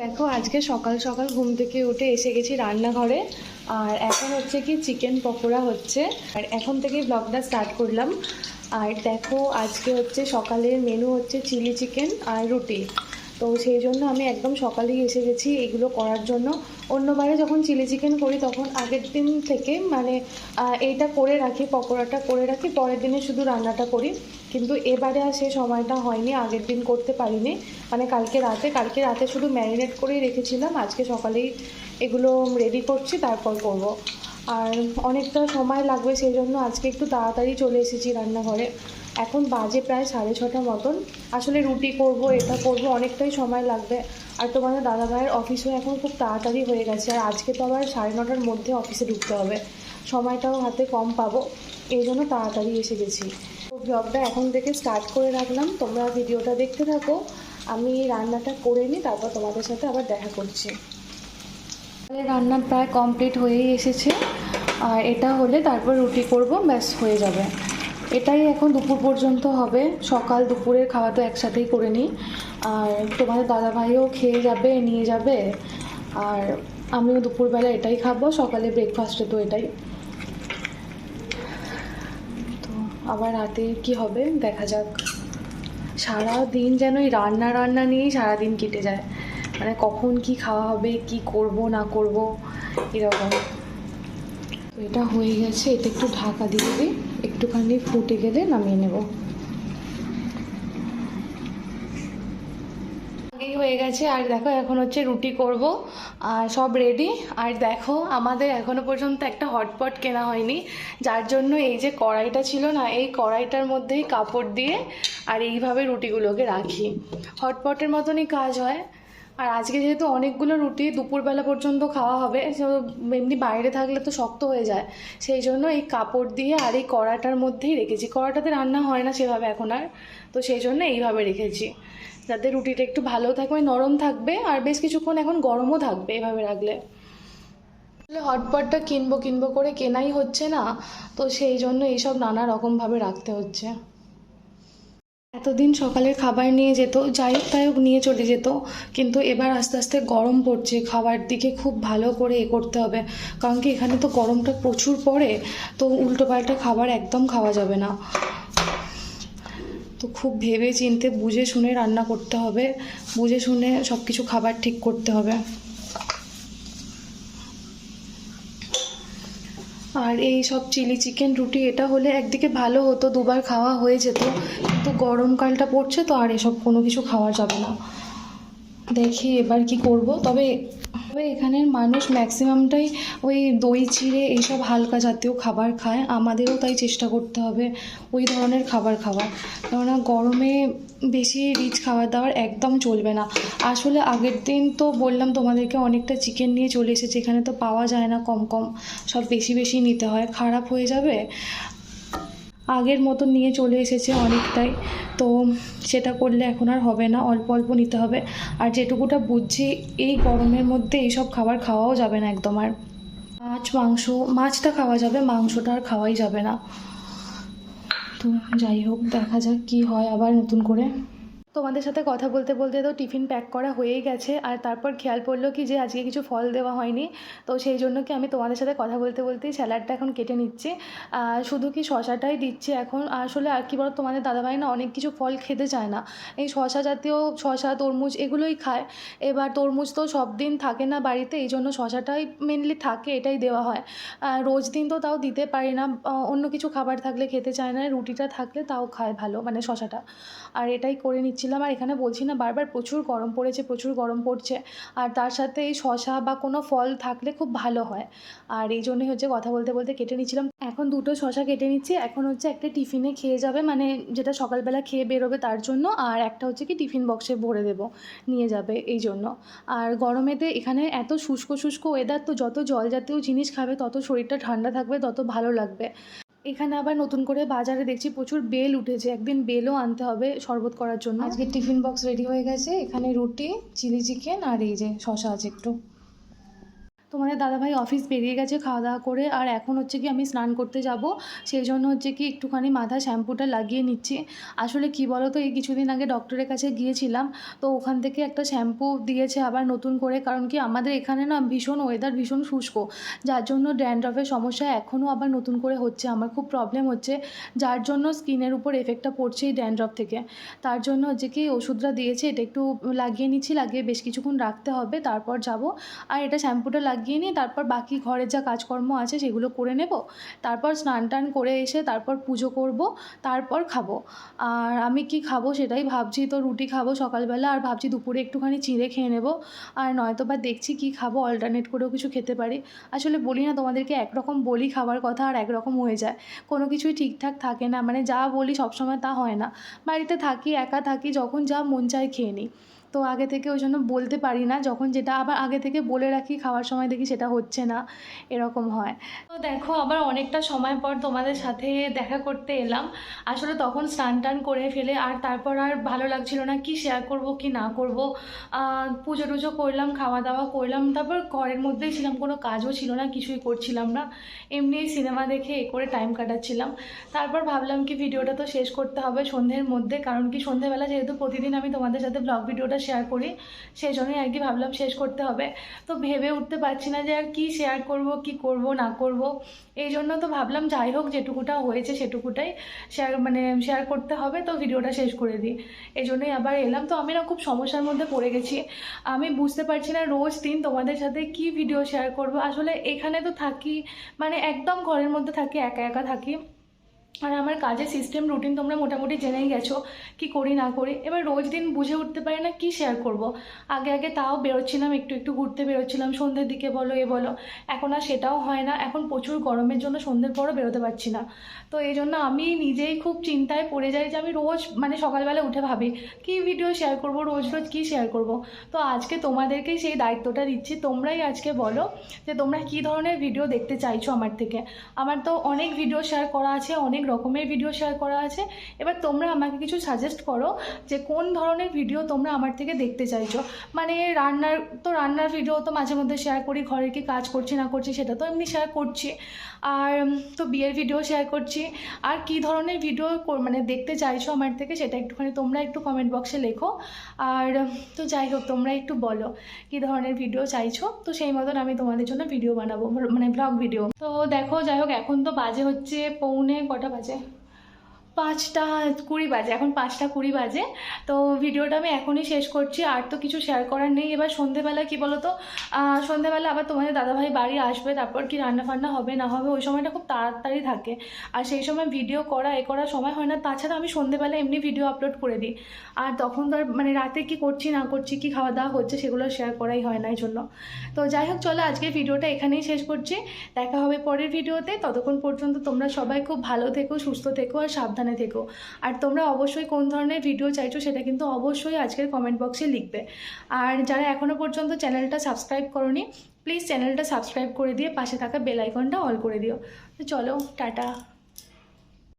দেখো, আজকে সকাল সকাল ঘুম থেকে উঠে এসে গেছি রান্নাঘরে। আর এখন হচ্ছে কি চিকেন পকোড়া হচ্ছে। আর এখন থেকে ব্লগটা স্টার্ট করলাম। আর দেখো, আজকে হচ্ছে সকালের মেনু হচ্ছে চিলি চিকেন আর রুটি। তো সেই জন্য আমি একদম সকালেই এসে গেছি এগুলো করার জন্য। অন্যবারে যখন চিলি চিকেন করি তখন আগের দিন থেকে মানে এইটা করে রাখি, পকোড়াটা করে রাখি, পরের দিনে শুধু রান্নাটা করি। কিন্তু এবারে আর সেই সময়টা হয়নি, আগের দিন করতে পারিনি। মানে কালকে রাতে কালকে রাতে শুধু ম্যারিনেট করেই রেখেছিলাম, আজকে সকালেই এগুলো রেডি করছি, তারপর করব। আর অনেকটা সময় লাগবে সেই জন্য আজকে একটু তাড়াতাড়ি চলে এসেছি রান্নাঘরে। এখন বাজে প্রায় সাড়ে ছটা মতন। আসলে রুটি করব, এটা করব, অনেকটাই সময় লাগবে। আর তোমাদের দাদা ভাইয়ের অফিসও এখন খুব তাড়াতাড়ি হয়ে গেছে। আর আজকে তো আবার সাড়ে নটার মধ্যে অফিসে ঢুকতে হবে। সময়টাও হাতে কম পাবো। এই জন্য তাড়াতাড়ি এসে গেছি। তো ব্লগটা এখন থেকে স্টার্ট করে রাখলাম। তোমরা ভিডিওটা দেখতে থাকো। আমি রান্নাটা করে নিই, তারপর তোমাদের সাথে আবার দেখা করছি। তাহলে রান্না প্রায় কমপ্লিট হয়েই এসেছে। আর এটা হলে তারপর রুটি করব, ব্যাস হয়ে যাবে। এটাই এখন দুপুর পর্যন্ত হবে। সকাল দুপুরের খাওয়া তো একসাথেই করে নিই। আর তোমাদের দাদাভাইও খেয়ে যাবে, নিয়ে যাবে। আর আমিও দুপুরবেলা এটাই খাব, সকালে ব্রেকফাস্টে তো এটাই। তো আবার রাতে কি হবে দেখা যাক। সারা দিন যেন এই রান্না রান্না নিয়েই সারাদিন কেটে যায়। মানে কখন কি খাওয়া হবে, কি করব, না করব, এরকম। এটা হয়ে গেছে এটা একটু ঢাকা দিয়ে দিই একটুখানি ফুটে গেলে নামিয়ে নেব। হয়ে গেছে, আর দেখো এখন হচ্ছে রুটি করব, আর সব রেডি আর দেখো, আমাদের এখনও পর্যন্ত একটা হটপট কেনা হয়নি, যার জন্য এই যে কড়াইটা ছিল না, এই কড়াইটার মধ্যেই কাপড় দিয়ে আর এইভাবে রুটিগুলোকে রাখি। হটপটের মতনই কাজ হয় আর আজকে যেহেতু অনেকগুলো রুটি দুপুরবেলা পর্যন্ত খাওয়া হবে এমনি বাইরে থাকলে তো শক্ত হয়ে যায়। সেই জন্য এই কাপড় দিয়ে আর এই কড়াটার মধ্যেই রেখেছি। কড়াটাতে রান্না হয় না সেভাবে এখন আর, তো সেই জন্য এইভাবে রেখেছি। যাতে রুটিটা একটু ভালো থাকবে নরম থাকবে, আর বেশ কিছুক্ষণ এখন গরমও থাকবে এভাবে রাখলে। আসলে হটপটটা কিনবো কিনবো করে কেনাই হচ্ছে না, তো সেই জন্য এইসব নানা রকমভাবে রাখতে হচ্ছে। এতদিন সকালের খাবার নিয়ে যেত, যাই হোক তাই হোক নিয়ে চলে যেত, কিন্তু এবার আস্তে আস্তে গরম পড়ছে, খাবার দিকে খুব ভালো করে এ করতে হবে, কারণ কি এখানে তো গরমটা প্রচুর পড়ে, তো উল্টোপাল্টা খাবার একদম খাওয়া যাবে না। তো খুব ভেবে চিনতে বুঝে শুনে রান্না করতে হবে, বুঝে শুনে সব কিছু খাবার ঠিক করতে হবে। আর এই সব চিলি চিকেন রুটি, এটা হলে একদিকে ভালো হতো, দুবার খাওয়া হয়ে যেত। কিন্তু গরমকালটা পড়ছে তো আর এসব কোনো কিছু খাওয়া যাবে না। দেখি এবার কি করব। তবে তবে এখানের মানুষ ম্যাক্সিমামটাই ওই দই, চিড়ে এইসব হালকা জাতীয় খাবার খায়। আমাদেরও তাই চেষ্টা করতে হবে ওই ধরনের খাবার খাওয়ার। কেননা গরমে বেশি রিচ খাবার দাবার একদম চলবে না। আসলে আগের দিন তো বললাম তোমাদেরকে অনেকটা চিকেন নিয়ে চলে এসেছে। এখানে তো পাওয়া যায় না কম কম। সব বেশি বেশি নিতে হয়। খারাপ হয়ে যাবে। আগের মতো নিয়ে চলে এসেছে অনেকটাই। তো সেটা করলে এখন আর হবে না, অল্প অল্প নিতে হবে। আর যেটুকুটা বুঝছি, এই গরমের মধ্যে এইসব খাবার খাওয়াও যাবে না একদম আর। মাছ, মাংস, মাছটা খাওয়া যাবে, মাংসটা আর খাওয়াই যাবে না। তো যাই হোক, দেখা যাক কি হয় আবার নতুন করে। তোমাদের সাথে কথা বলতে বলতে তো টিফিন প্যাক করা হয়েই গেছে আর তারপর খেয়াল পড়ল কি যে আজকে কিছু ফল দেওয়া হয়নি। তো সেই জন্য কি আমি তোমাদের সাথে কথা বলতে বলতেই স্যালাডটা এখন কেটে নিচ্ছি। শুধু কি শশাটাই দিচ্ছি এখন। আসলে আর কি বলো তোমাদের দাদাভাই না অনেক কিছু ফল খেতে চায় না। এই শশা জাতীয় শশা, তরমুজ এগুলোই খায়। এবার তরমুজ তো সব দিন থাকে না বাড়িতে, এই জন্য শশাটাই মেনলি থাকে, এটাই দেওয়া হয়। রোজ দিন তো তাও দিতে পারি না। অন্য কিছু খাবার থাকলে খেতে চায় না, রুটিটা থাকলে তাও খায় ভালো মানে শশাটা। আর এটাই করে নিচ্ছিলাম আর এখানে বলছি না, বারবার প্রচুর গরম পড়েছে, প্রচুর গরম পড়ছে। আর তার সাথে এই শশা বা কোনো ফল থাকলে খুব ভালো হয়। আর এই জন্যই হচ্ছে কথা বলতে বলতে কেটে নিচ্ছিলাম এখন দুটো শশা কেটে নিচ্ছি। এখন হচ্ছে একটা টিফিনে খেয়ে যাবে মানে যেটা সকালবেলা খেয়ে বেরোবে তার জন্য। আর একটা হচ্ছে কি টিফিন বক্সে ভরে দেবো, নিয়ে যাবে এই জন্য। আর গরমেতে এখানে এত শুষ্ক শুষ্ক ওয়েদার তো যত জল জাতীয় জিনিস খাবে, তত শরীরটা ঠান্ডা থাকবে, তত ভালো লাগবে। এখানে আবার নতুন করে বাজারে দেখছি প্রচুর বেল উঠেছে। একদিন বেলও আনতে হবে শরবত করার জন্য। আজকে টিফিন বক্স রেডি হয়ে গেছে। এখানে রুটি, চিলি চিকেন আর এই যে শশা আছে একটু। তোমাদের দাদাভাই অফিস বেরিয়ে গেছে খাওয়া দাওয়া করে, আর এখন হচ্ছে কি আমি স্নান করতে যাব। সেই জন্য হচ্ছে কি একটুখানি মাথা শ্যাম্পুটা লাগিয়ে নিচ্ছি। আসলে কি বলো তো এই কিছুদিন আগে ডক্টরের কাছে গিয়েছিলাম, তো ওখান থেকে একটা শ্যাম্পু দিয়েছে আবার নতুন করে, কারণ কি আমাদের এখানে না ভীষণ ওয়েদার ভীষণ শুষ্ক। যার জন্য ড্যান্ড্রফের সমস্যা এখনও আবার নতুন করে হচ্ছে, আমার খুব প্রবলেম হচ্ছে। যার জন্য স্কিনের উপর এফেক্টটা পড়ছে এই ড্যান্ড্রফ থেকে। তার জন্য হচ্ছে কি ওষুধটা দিয়েছে, এটা একটু লাগিয়ে নিচ্ছি, লাগিয়ে বেশ কিছুক্ষণ রাখতে হবে, তারপর যাব। আর এটা শ্যাম্পুটা লাগিয়ে নিয়ে তারপর বাকি ঘরের যা কাজকর্ম আছে সেগুলো করে নেব। তারপর স্নান টান করে এসে তারপর পুজো করব, তারপর খাব। আর আমি কি খাব সেটাই ভাবছি, তো রুটি খাব সকালবেলা আর ভাবছি দুপুরে একটুখানি চিঁড়ে খেয়ে নেব। আর নয়তো বা দেখছি কি খাব অল্টারনেট করেও কিছু খেতে পারি। আসলে বলি না, তোমাদেরকে একরকম বলি খাবার কথা আর একরকম হয়ে যায়। কোনো কিছুই ঠিকঠাক থাকে না মানে যা বলি সবসময় তা হয় না। বাড়িতে থাকি, একা থাকি, যখন যা মন চায় খেয়ে নিই। তো আগে থেকে ওই জন্য বলতে পারি না। যখন যেটা আবার আগে থেকে বলে রাখি, খাওয়ার সময় দেখি সেটা হচ্ছে না। এরকম হয়। তো দেখো, আবার অনেকটা সময় পর তোমাদের সাথে দেখা করতে এলাম। আসলে তখন স্নান টান করে ফেলে আর তারপর আর ভালো লাগছিল না কি শেয়ার করব, কি না করব। পুজো টুজো করলাম, খাওয়া দাওয়া করলাম, তারপর ঘরের মধ্যেই ছিলাম, কোনো কাজও ছিল না, কিছুই করছিলাম না। এমনি সিনেমা দেখে এ করে টাইম কাটাচ্ছিলাম। তারপর ভাবলাম কি ভিডিওটা তো শেষ করতে হবে সন্ধ্যের মধ্যে, কারণ কি সন্ধ্যেবেলা যেহেতু প্রতিদিন আমি তোমাদের সাথে ব্লগ ভিডিওটা শেয়ার করি, সেই জন্যই আর কি ভাবলাম শেষ করতে হবে। তো ভেবে উঠতে পারছি না যে আর কি শেয়ার করব, কি করব, না করব। এই জন্য তো ভাবলাম যাই হোক, যেটুকুটা হয়েছে সেটুকুটাই শেয়ার মানে শেয়ার করতে হবে। তো ভিডিওটা শেষ করে দিই। এই জন্যই আবার এলাম। তো আমি না খুব সমস্যার মধ্যে পড়ে গেছি। আমি বুঝতে পারছি না রোজ দিন তোমাদের সাথে কি ভিডিও শেয়ার করব। আসলে এখানে তো থাকি মানে একদম ঘরের মধ্যে থাকি, একা একা থাকি। আর আমার কাজের সিস্টেম রুটিন তোমরা মোটামুটি জেনেই গেছো, কি করি না করি। এবার রোজ দিন বুঝে উঠতে পারি না, কি শেয়ার করব। আগে আগে তাও বেরোচ্ছিলাম, একটু একটু ঘুরতে বেরোচ্ছিলাম, সন্ধ্যের দিকে বলো, এ বলো। এখন আর সেটাও হয় না, এখন প্রচুর গরমের জন্য সন্ধ্যের পরও বেরোতে পারছি না। তো এই জন্য আমি নিজেই খুব চিন্তায় পড়ে যাই যে আমি রোজ মানে সকালবেলা উঠে ভাবি, কি ভিডিও শেয়ার করব, রোজ রোজ কি শেয়ার করব? তো আজকে তোমাদেরকেই সেই দায়িত্বটা দিচ্ছি। তোমরাই আজকে বলো যে তোমরা কি ধরনের ভিডিও দেখতে চাইছো আমার থেকে? আমার তো অনেক ভিডিও শেয়ার করা আছে, অনেক রকমের ভিডিও শেয়ার করা আছে। এবার তোমরা আমাকে কিছু সাজেস্ট করো যে কোন ধরনের ভিডিও তোমরা আমার থেকে দেখতে চাইছো। মানে রান্নার, তো রান্নার ভিডিও তো মাঝে মধ্যে শেয়ার করি ঘরে কি কাজ করছি, না করছি, সেটা তো এমনি শেয়ার করছি। আর তো বিয়ের ভিডিও শেয়ার করছি। আর কি ধরনের ভিডিও মানে দেখতে চাইছো আমার থেকে, সেটা একটুখানি তোমরা একটু কমেন্ট বক্সে লেখো। আর তো যাই হোক, তোমরা একটু বলো কি ধরনের ভিডিও চাইছো। তো সেই মতন আমি তোমাদের জন্য ভিডিও বানাবো মানে ব্লগ ভিডিও তো দেখো, যাই হোক, এখন তো বাজে হচ্ছে পৌনে কটা বাজে পাঁচটা কুড়ি বাজে, এখন পাঁচটা কুড়ি বাজে। তো ভিডিওটা আমি এখনই শেষ করছি, আর তো কিছু শেয়ার করার নেই। এবার সন্ধেবেলা কি বলো তো সন্ধেবেলা আবার তোমাদের দাদাভাই বাড়ি আসবে, তারপর কি রান্না ফান্না হবে, না হবে, ওই সময়টা খুব তাড়াতাড়ি থাকে। আর সেই সময় ভিডিও করা, এ করার সময় হয় না। তাছাড়া আমি সন্ধেবেলা এমনি ভিডিও আপলোড করে দিই। আর তখন তো মানে রাতে কি করছি, না করছি, কি খাওয়া দাওয়া হচ্ছে, সেগুলো শেয়ার করাই হয় না, এই জন্য। তো যাই হোক, চলো আজকের ভিডিওটা এখানেই শেষ করছি। দেখা হবে পরের ভিডিওতে। ততক্ষণ পর্যন্ত তোমরা সবাই খুব ভালো থেকো, সুস্থ থেকো, আর সাবধানে থেকো। আর তোমরা অবশ্যই কোন ধরনের ভিডিও চাইছো সেটা কিন্তু অবশ্যই আজকের কমেন্ট বক্সে লিখবে। আর যারা এখনও পর্যন্ত চ্যানেলটা সাবস্ক্রাইব করনি প্লিজ চ্যানেলটা সাবস্ক্রাইব করে দিয়ে পাশে থাকা বেল আইকনটা অল করে দিও। তো চলো, টাটা।